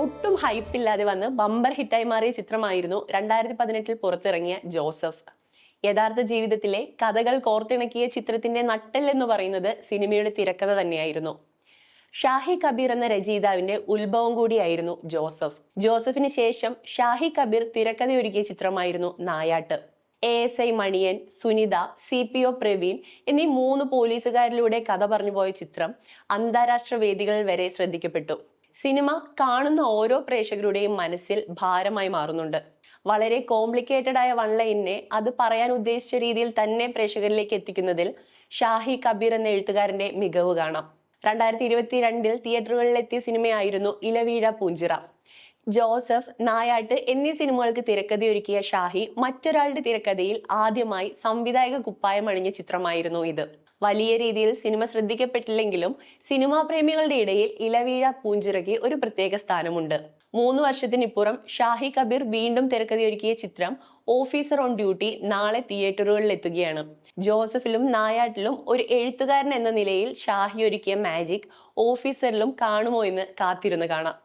ഒട്ടും ഹൈപ്പ് ഇല്ലാതെ വന്ന് ബമ്പർ ഹിറ്റായി മാറിയ ചിത്രമായിരുന്നു രണ്ടായിരത്തി പതിനെട്ടിൽ പുറത്തിറങ്ങിയ ജോസഫ്. യഥാർത്ഥ ജീവിതത്തിലെ കഥകൾ കോർത്തിണക്കിയ ചിത്രത്തിന്റെ നട്ടൽ എന്ന് പറയുന്നത് സിനിമയുടെ തിരക്കഥ തന്നെയായിരുന്നു. ഷാഹി കബീർ എന്ന രചയിതാവിന്റെ ഉത്ഭവം കൂടിയായിരുന്നു ജോസഫ്. ജോസഫിന് ശേഷം ഷാഹി കബീർ തിരക്കഥയൊരുക്കിയ ചിത്രമായിരുന്നു Nayattu. A S I Maniyan Sunitha C P O Praveen എന്നീ മൂന്ന് പോലീസുകാരിലൂടെ കഥ പറഞ്ഞുപോയ ചിത്രം അന്താരാഷ്ട്ര വേദികളിൽ വരെ ശ്രദ്ധിക്കപ്പെട്ടു. സിനിമ കാണുന്ന ഓരോ പ്രേക്ഷകരുടെയും മനസ്സിൽ ഭാരമായി മാറുന്നുണ്ട്. വളരെ കോംപ്ലിക്കേറ്റഡ് ആയ വൺ ലൈനെ അത് പറയാൻ ഉദ്ദേശിച്ച രീതിയിൽ തന്നെ പ്രേക്ഷകരിലേക്ക് എത്തിക്കുന്നതിൽ ഷാഹി കബീർ എന്ന എഴുത്തുകാരന്റെ മികവ് കാണാം. രണ്ടായിരത്തി ഇരുപത്തിരണ്ടിൽ തിയേറ്ററുകളിലെത്തിയ സിനിമയായിരുന്നു ഇലവീഴ പൂഞ്ചിറ. ജോസഫ് നായാട്ട് എന്നീ സിനിമകൾക്ക് തിരക്കഥയൊരുക്കിയ ഷാഹി മറ്റൊരാളുടെ തിരക്കഥയിൽ ആദ്യമായി സംവിധായക കുപ്പായം അണിഞ്ഞ ചിത്രമായിരുന്നു ഇത്. വലിയ രീതിയിൽ സിനിമ ശ്രദ്ധിക്കപ്പെട്ടില്ലെങ്കിലും സിനിമാ പ്രേമികളുടെ ഇടയിൽ ഇലവീഴ പൂഞ്ചിറയ്ക്ക് ഒരു പ്രത്യേക സ്ഥാനമുണ്ട്. മൂന്ന് വർഷത്തിനിപ്പുറം ഷാഹി കബീർ വീണ്ടും തിരക്കഥയൊരുക്കിയ ചിത്രം ഓഫീസർ ഓൺ ഡ്യൂട്ടി നാളെ തിയേറ്ററുകളിൽ എത്തുകയാണ് ജോസഫിലും നായാട്ടിലും ഒരു എഴുത്തുകാരൻ എന്ന നിലയിൽ ഷാഹി ഒരുക്കിയ മാജിക് ഓഫീസറിലും കാണുമോ എന്ന് കാത്തിരുന്ന് കാണാം.